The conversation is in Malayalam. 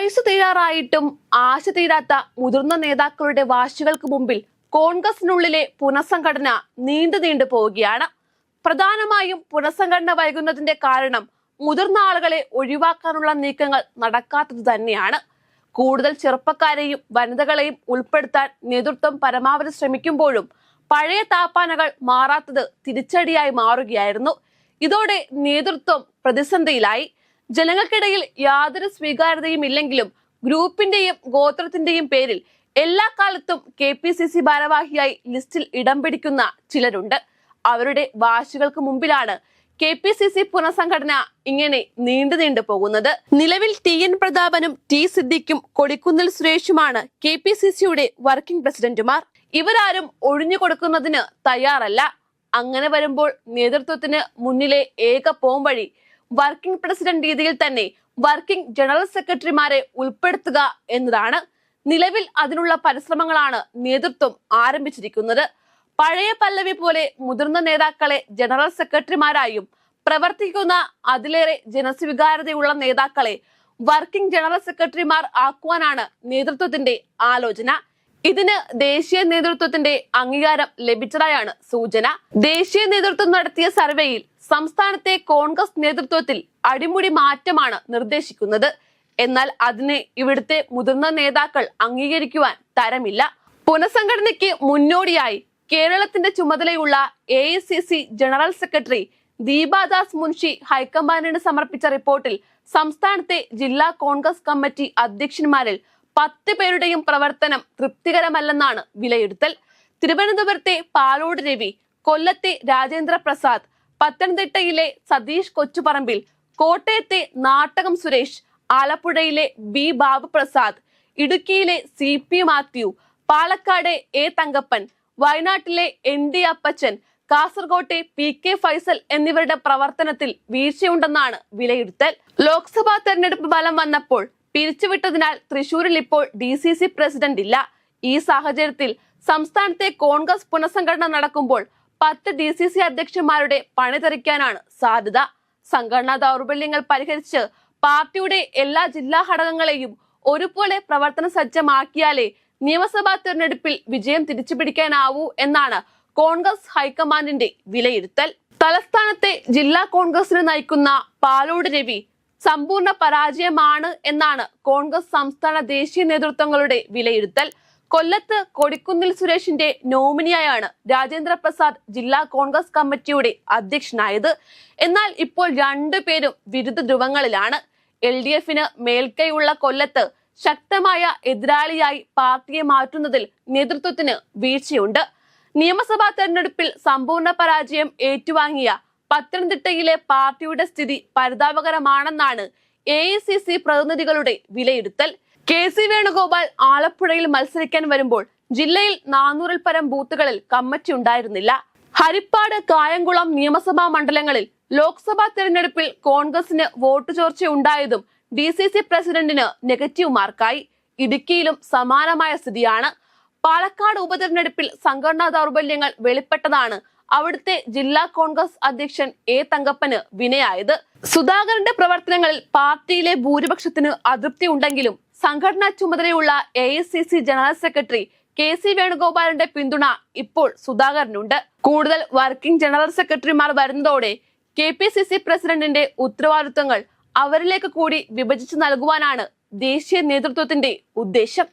ആയുസ് തീരാറായിട്ടും ആശ തീരാത്ത മുതിർന്ന നേതാക്കളുടെ വാശികൾക്ക് മുമ്പിൽ കോൺഗ്രസിനുള്ളിലെ പുനഃസംഘടന നീണ്ടു നീണ്ടു പോവുകയാണ്. പ്രധാനമായും പുനഃസംഘടന വൈകുന്നതിന്റെ കാരണം മുതിർന്ന ആളുകളെ ഒഴിവാക്കാനുള്ള നീക്കങ്ങൾ നടക്കാത്തത് തന്നെയാണ്. കൂടുതൽ ചെറുപ്പക്കാരെയും വനിതകളെയും ഉൾപ്പെടുത്താൻ നേതൃത്വം പരമാവധി ശ്രമിക്കുമ്പോഴും പഴയ താപ്പാനകൾ മാറാത്തത് തിരിച്ചടിയായി മാറുകയായിരുന്നു. ഇതോടെ നേതൃത്വം പ്രതിസന്ധിയിലായി. ജനങ്ങൾക്കിടയിൽ യാതൊരു സ്വീകാര്യതയും ഇല്ലെങ്കിലും ഗ്രൂപ്പിന്റെയും ഗോത്രത്തിന്റെയും പേരിൽ എല്ലാ കാലത്തും കെ പി സി സി ഭാരവാഹിയായി ലിസ്റ്റിൽ ഇടം പിടിക്കുന്ന ചിലരുണ്ട്. അവരുടെ വാശികൾക്ക് മുമ്പിലാണ് കെ പി സി സി പുനഃസംഘടന ഇങ്ങനെ നീണ്ടു നീണ്ടു പോകുന്നത്. നിലവിൽ ടി എൻ പ്രതാപനും ടി സിദ്ദിഖും കൊടിക്കുന്നിൽ സുരേഷുമാണ് കെ പി സി സിയുടെ വർക്കിംഗ് പ്രസിഡന്റുമാർ. ഇവരാരും ഒഴിഞ്ഞു കൊടുക്കുന്നതിന് തയ്യാറല്ല. അങ്ങനെ വരുമ്പോൾ നേതൃത്വത്തിന് മുന്നിലെ ഏക പോംവഴി വർക്കിംഗ് പ്രസിഡന്റ് രീതിയിൽ തന്നെ വർക്കിംഗ് ജനറൽ സെക്രട്ടറിമാരെ ഉൾപ്പെടുത്തുക എന്നതാണ്. നിലവിൽ അതിനുള്ള പരിശ്രമങ്ങളാണ് നേതൃത്വം ആരംഭിച്ചിരിക്കുന്നത്. പഴയ പല്ലവി പോലെ മുതിർന്ന നേതാക്കളെ ജനറൽ സെക്രട്ടറിമാരായും പ്രവർത്തിക്കുന്ന അതിലേറെ ജനസ്വീകാര്യതയുള്ള നേതാക്കളെ വർക്കിംഗ് ജനറൽ സെക്രട്ടറിമാർ ആക്കുവാനാണ് നേതൃത്വത്തിന്റെ ആലോചന. ഇതിന് ദേശീയ നേതൃത്വത്തിന്റെ അംഗീകാരം ലഭിച്ചതായാണ് സൂചന. ദേശീയ നേതൃത്വം നടത്തിയ സർവേയിൽ സംസ്ഥാനത്തെ കോൺഗ്രസ് നേതൃത്വത്തിൽ അടിമുടി മാറ്റമാണ് നിർദ്ദേശിക്കുന്നത്. എന്നാൽ അതിനെ ഇവിടുത്തെ മുതിർന്ന നേതാക്കൾ അംഗീകരിക്കുവാൻ തരമില്ല. പുനഃസംഘടനയ്ക്ക് മുന്നോടിയായി കേരളത്തിന്റെ ചുമതലയുള്ള A general secretary Deepa Das Munshi ഹൈക്കമാൻഡിന് സമർപ്പിച്ച റിപ്പോർട്ടിൽ സംസ്ഥാനത്തെ ജില്ലാ കോൺഗ്രസ് കമ്മിറ്റി അധ്യക്ഷന്മാരിൽ പത്ത് പേരുടെയും പ്രവർത്തനം തൃപ്തികരമല്ലെന്നാണ് വിലയിരുത്തൽ. തിരുവനന്തപുരത്തെ പാലോട് രവി കൊല്ലത്തെ രാജേന്ദ്ര പ്രസാദ് പത്തനംതിട്ടയിലെ സതീഷ് കൊച്ചുപറമ്പിൽ കോട്ടയത്തെ നാട്ടകം സുരേഷ് ആലപ്പുഴയിലെ ബി ബാബു പ്രസാദ് ഇടുക്കിയിലെ C P Mathew Palakkad A Thankappan വയനാട്ടിലെ എൻ ഡി അപ്പച്ചൻ കാസർകോട്ടെ പി കെ ഫൈസൽ എന്നിവരുടെ പ്രവർത്തനത്തിൽ വീഴ്ചയുണ്ടെന്നാണ് വിലയിരുത്തൽ. ലോക്സഭാ തെരഞ്ഞെടുപ്പ് ഫലം വന്നപ്പോൾ പിരിച്ചുവിട്ടതിനാൽ തൃശൂരിൽ ഇപ്പോൾ ഡി സി സി പ്രസിഡന്റ് ഇല്ല ഈ സാഹചര്യത്തിൽ സംസ്ഥാനത്തെ കോൺഗ്രസ് പുനഃസംഘടന നടക്കുമ്പോൾ പത്ത് ഡി സി സി അധ്യക്ഷന്മാരുടെ പണിതെറിക്കാനാണ് സാധ്യത. സംഘടനാ ദൗർബല്യങ്ങൾ പരിഹരിച്ച് പാർട്ടിയുടെ എല്ലാ ജില്ലാ ഘടകങ്ങളെയും ഒരുപോലെ പ്രവർത്തന സജ്ജമാക്കിയാലേ നിയമസഭാ തെരഞ്ഞെടുപ്പിൽ വിജയം തിരിച്ചുപിടിക്കാനാവൂ എന്നാണ് കോൺഗ്രസ് ഹൈക്കമാൻഡിന്റെ വിലയിരുത്തൽ. തലസ്ഥാനത്തെ ജില്ലാ കോൺഗ്രസിനെ നയിക്കുന്ന പാലോട് രവി സമ്പൂർണ പരാജയമാണ് എന്നാണ് കോൺഗ്രസ് സംസ്ഥാന ദേശീയ നേതൃത്വങ്ങളുടെ വിലയിരുത്തൽ. കൊല്ലത്ത് കൊടിക്കുന്നിൽ സുരേഷിന്റെ നോമിനിയായാണ് രാജേന്ദ്ര പ്രസാദ് ജില്ലാ കോൺഗ്രസ് കമ്മിറ്റിയുടെ അധ്യക്ഷനായത്. എന്നാൽ ഇപ്പോൾ രണ്ടുപേരും വിരുദ്ധ ധ്രുവങ്ങളിലാണ്. എൽ ഡി എഫിന് മേൽക്കൈയുള്ള കൊല്ലത്ത് ശക്തമായ എതിരാളിയായി പാർട്ടിയെ മാറ്റുന്നതിൽ നേതൃത്വത്തിന് വീഴ്ചയുണ്ട്. നിയമസഭാ തെരഞ്ഞെടുപ്പിൽ സമ്പൂർണ പരാജയം ഏറ്റുവാങ്ങിയ പത്തനംതിട്ടയിലെ പാർട്ടിയുടെ സ്ഥിതി പരിതാപകരമാണെന്നാണ് എ പ്രതിനിധികളുടെ വിലയിരുത്തൽ. കെ സി വേണുഗോപാൽ ആലപ്പുഴയിൽ മത്സരിക്കാൻ വരുമ്പോൾ ജില്ലയിൽ നാനൂറിൽ പരം ബൂത്തുകളിൽ കമ്മിറ്റി ഉണ്ടായിരുന്നില്ല. ഹരിപ്പാട് കായംകുളം നിയമസഭാ മണ്ഡലങ്ങളിൽ ലോക്സഭാ തെരഞ്ഞെടുപ്പിൽ കോൺഗ്രസിന് വോട്ട് ചോർച്ച ഉണ്ടായതും ഡി സി സി പ്രസിഡന്റിന് നെഗറ്റീവ് മാർക്കായി. ഇടുക്കിയിലും സമാനമായ സ്ഥിതിയാണ്. പാലക്കാട് ഉപതെരഞ്ഞെടുപ്പിൽ സംഘടനാ ദൗർബല്യങ്ങൾ വെളിപ്പെട്ടതാണ്. അവിടുത്തെ ജില്ലാ കോൺഗ്രസ് അധ്യക്ഷൻ എ തങ്കപ്പന് വിനയായത്. സുധാകരന്റെ പ്രവർത്തനങ്ങളിൽ പാർട്ടിയിലെ ഭൂരിപക്ഷത്തിന് അതൃപ്തി ഉണ്ടെങ്കിലും സംഘടനാ ചുമതലയുള്ള A general secretary K C വേണുഗോപാലിന്റെ പിന്തുണ ഇപ്പോൾ സുധാകരനുണ്ട്. കൂടുതൽ വർക്കിംഗ് ജനറൽ സെക്രട്ടറിമാർ വരുന്നതോടെ കെ പി സി സി പ്രസിഡന്റിന്റെ ഉത്തരവാദിത്വങ്ങൾ അവരിലേക്ക് കൂടി വിഭജിച്ചു നൽകുവാനാണ് ദേശീയ നേതൃത്വത്തിന്റെ ഉദ്ദേശം.